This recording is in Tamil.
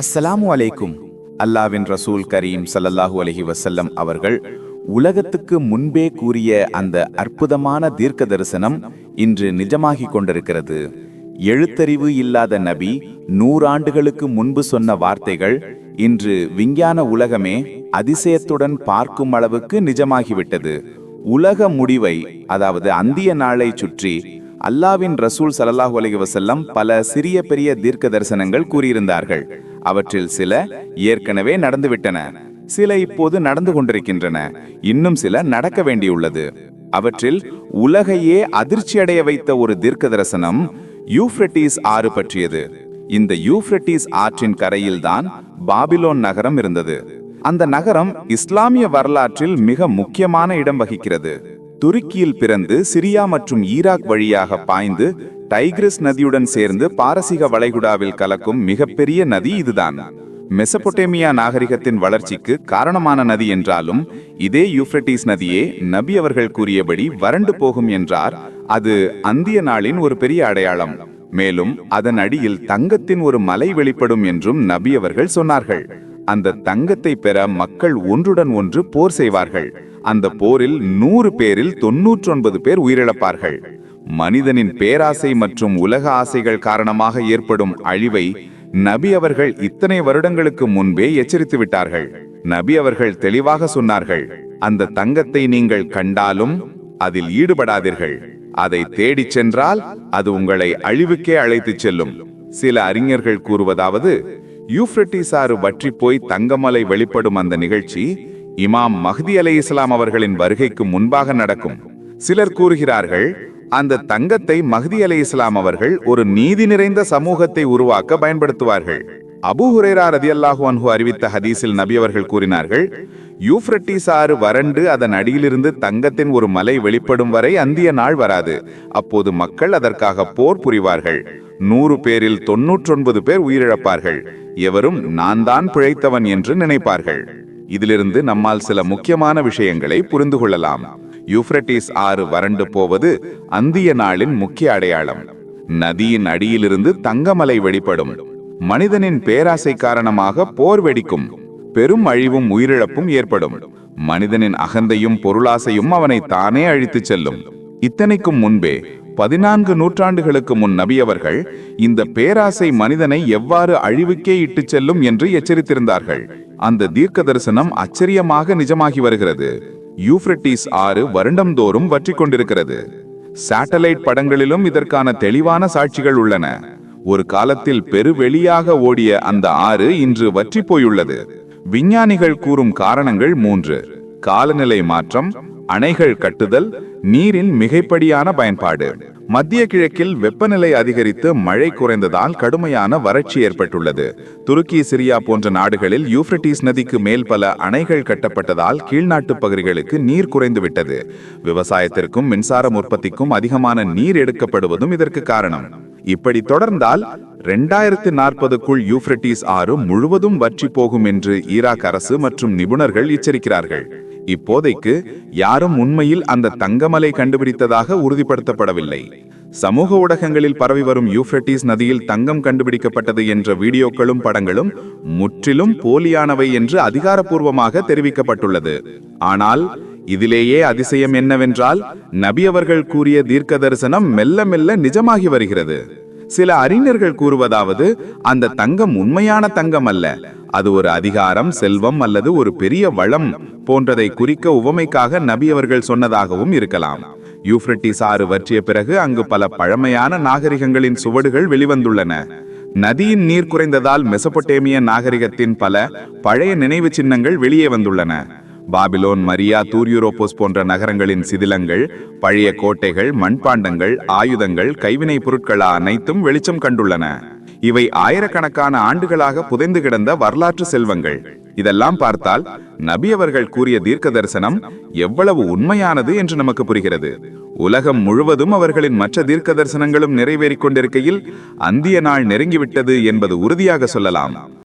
அஸ்ஸலாமு அலைக்கும். அல்லாவின் ரசூல் கரீம் சல்லல்லாஹூ அலஹி வசல்லம் அவர்கள் உலகத்துக்கு முன்பே கூறிய அந்த அற்புதமான தீர்க்க தரிசனம் இன்று நிஜமாகிக் கொண்டிருக்கிறது. எழுத்தறிவு இல்லாத நபி நூறாண்டுகளுக்கு முன்பு சொன்ன வார்த்தைகள் இன்று விஞ்ஞான உலகமே அதிசயத்துடன் பார்க்கும் அளவுக்கு நிஜமாகிவிட்டது. உலக முடிவை அதாவது அந்திய நாளை சுற்றி அல்லாவின் ரசூல் சலல்லாஹு அலைஹி வசல்லம் பல சிறிய பெரிய தீர்க்க தரிசனங்கள் கூறியிருந்தார்கள். அவற்றில் சில ஏற்கனவே நடந்துவிட்டன. சில இப்போது நடந்து கொண்டிருக்கின்றன. இன்னும் சில நடக்க வேண்டியுள்ளது. அவற்றில் உலகையே அதிர்ச்சியடைய வைத்த ஒரு தீர்க்க தரிசனம் யூஃப்ரட்டிஸ் ஆறு பற்றியது. இந்த யூஃப்ரட்டிஸ் ஆற்றின் கரையில்தான் பாபிலோன் நகரம் இருந்தது. அந்த நகரம் இஸ்லாமிய வரலாற்றில் மிக முக்கியமான இடம் வகிக்கிறது. துருக்கியில் பிறந்து சிரியா மற்றும் ஈராக் வழியாக பாய்ந்து டைக்ரிஸ் நதியுடன் சேர்ந்து பாரசீக வளைகுடாவில் கலக்கும் மிகப்பெரிய நதி இதுதான். மெசபொட்டேமியா நாகரிகத்தின் வளர்ச்சிக்கு காரணமான நதி என்றாலும் இதே யூஃப்ரட்டிஸ் நதியே நபி அவர்கள் கூறியபடி வறண்டு போகும் என்றார். அது அந்திய நாளின் ஒரு பெரிய அடையாளம். மேலும் அதன் அடியில் தங்கத்தின் ஒரு மலை வெளிப்படும் என்றும் நபி அவர்கள் சொன்னார்கள். அந்த தங்கத்தை பெற மக்கள் ஒன்றுடன் ஒன்று போர் செய்வார்கள். அந்த போரில் நூறு பேரில் தொன்னூற்றொன்பது பேர் உயிரிழப்பார்கள். மனிதனின் பேராசை மற்றும் உலக ஆசைகள் காரணமாக ஏற்படும் அழிவை நபி அவர்கள் இத்தனை வருடங்களுக்கு முன்பே எச்சரித்து விட்டார்கள். நபி அவர்கள் தெளிவாக சொன்னார்கள் அந்த தங்கத்தை நீங்கள் கண்டாலும் அதில் ஈடுபடாதீர்கள். அதை தேடிச் சென்றால் அது உங்களை அழிவுக்கே அழைத்துச் செல்லும். சில அறிஞர்கள் கூறுவதாவது யூப்ரட்டிஸ் ஆறு வற்றி போய் தங்கமலை வெளிப்படும் அந்த நிகழ்ச்சி இமாம் மஹ்தி அலை இஸ்லாம் அவர்களின் வருகைக்கு முன்பாக நடக்கும். சிலர் கூறுகிறார்கள் அந்த தங்கத்தை மஹ்தி அலை இஸ்லாம் அவர்கள் ஒரு நீதி நிறைந்த சமூகத்தை உருவாக்க பயன்படுத்துவார்கள். அபு ஹுரேரா ரதியல்லாஹு அன்ஹு அறிவித்த ஹதீஸில் நபி அவர்கள் கூறினார்கள் யூஃப்ரட்டிஸ் ஆறு வறண்டு அதன் அடியிலிருந்து தங்கத்தின் ஒரு மலை வெளிப்படும் வரை அந்திய நாள் வராது. அப்போது மக்கள் அதற்காக போர் புரிவார்கள். நூறு பேரில் தொன்னூற்றொன்பது பேர் உயிரிழப்பார்கள். எவரும் நான் தான் பிழைத்தவன் என்று நினைப்பார்கள். இதிலிருந்து நம்மால் சில முக்கியமான விஷயங்களை புரிந்து கொள்ளலாம். யூப்ரட்டிஸ் ஆறு வறண்டு போவது அந்திய நாளின் முக்கிய அடையாளம். நதியின் அடியிலிருந்து தங்கமலை வெளிப்படும். மனிதனின் பேராசை காரணமாக போர் வெடிக்கும். பெரும் அழிவும் உயிரிழப்பும் ஏற்படும். மனிதனின் அகந்தையும் பொருளாசையும் அவனை தானே அழித்துச் செல்லும். இத்தனைக்கும் முன்பே பதினான்கு நூற்றாண்டுகளுக்கு முன் நபியவர்கள் இந்த பேராசை மனிதனை எவ்வாறு அழிவுக்கே இட்டுச் செல்லும் என்று எச்சரித்திருந்தார்கள். அந்த தீர்க்க தரிசனம் ஆச்சரியமாக நிஜமாகி வருகிறது. யூப்ரட்டிஸ் ஆறு வருடம்தோறும் வற்றி கொண்டிருக்கிறது சேட்டலைட் படங்களிலும் இதற்கான தெளிவான சாட்சிகள் உள்ளன. ஒரு காலத்தில் பெருவெளியாக ஓடிய அந்த ஆறு இன்று வற்றி போயுள்ளது விஞ்ஞானிகள் கூறும் காரணங்கள் மூன்று. காலநிலை மாற்றம் அணைகள் கட்டுதல் நீரின் மிகைப்படியான பயன்பாடு. மத்திய கிழக்கில் வெப்பநிலை அதிகரித்து மழை குறைந்ததால் கடுமையான வறட்சி ஏற்பட்டுள்ளது. துருக்கி சிரியா போன்ற நாடுகளில் யூப்ரட்டிஸ் நதிக்கு மேல் பல அணைகள் கட்டப்பட்டதால் கீழ்நாட்டு பகுதிகளுக்கு நீர் குறைந்துவிட்டது. விவசாயத்திற்கும் மின்சாரம் உற்பத்திக்கும் அதிகமான நீர் எடுக்கப்படுவதும் இதற்கு காரணம். இப்படி தொடர்ந்தால் ரெண்டாயிரத்தி நாற்பதுக்குள் யூப்ரட்டிஸ் ஆறு முழுவதும் வற்றி போகும் என்று ஈராக் அரசு மற்றும் நிபுணர்கள் எச்சரிக்கிறார்கள். இப்போதைக்கு யாரும் உண்மையில் அந்த தங்கமலை கண்டுபிடித்ததாக உறுதிப்படுத்தப்படவில்லை. சமூக ஊடகங்களில் பரவி வரும் யூப்ரட்டிஸ் நதியில் தங்கம் கண்டுபிடிக்கப்பட்டது என்ற வீடியோக்களும் படங்களும் முற்றிலும் போலியானவை என்று அதிகாரப்பூர்வமாக தெரிவிக்கப்பட்டுள்ளது. ஆனால் இதிலேயே அதிசயம் என்னவென்றால் நபி அவர்கள் கூறிய தீர்க்க தரிசனம் மெல்ல மெல்ல நிஜமாகி வருகிறது. சில அறிஞர்கள் கூறுவதாவது அந்த தங்கம் உண்மையான தங்கம் அல்ல அது ஒரு அதிகாரம் செல்வம் அல்லது ஒரு பெரிய வளம் போன்றதை குறிக்க உவமைக்காக நபி அவர்கள் சொன்னதாகவும் இருக்கலாம். யூப்ரட்டிஸ் ஆறு வற்றிய பிறகு அங்கு பல பழமையான நாகரிகங்களின் சுவடுகள் வெளிவந்துள்ளன. நதியின் நீர் குறைந்ததால் மெசபொட்டேமிய நாகரிகத்தின் பல பழைய நினைவு சின்னங்கள் வெளியே வந்துள்ளன. பாபிலோன் மரியா தூர்யூரோப்போஸ் போன்ற நகரங்களின் சிதிலங்கள் பழைய கோட்டைகள் மண்பாண்டங்கள் ஆயுதங்கள் கைவினைப் பொருட்கள் அனைத்தும் வெளிச்சம் கண்டுள்ளன. இவை ஆயிரக்கணக்கான ஆண்டுகளாக புதைந்து கிடந்த வரலாற்று செல்வங்கள். இதெல்லாம் பார்த்தால் நபி அவர்கள் கூறிய தீர்க்க தரிசனம் எவ்வளவு உண்மையானது என்று நமக்கு புரிகிறது. உலகம் முழுவதும் அவர்களின் மற்ற தீர்க்க தரிசனங்களும் நிறைவேறிக் கொண்டிருக்கையில் அந்திய நாள் நெருங்கிவிட்டது என்பது உறுதியாக சொல்லலாம்.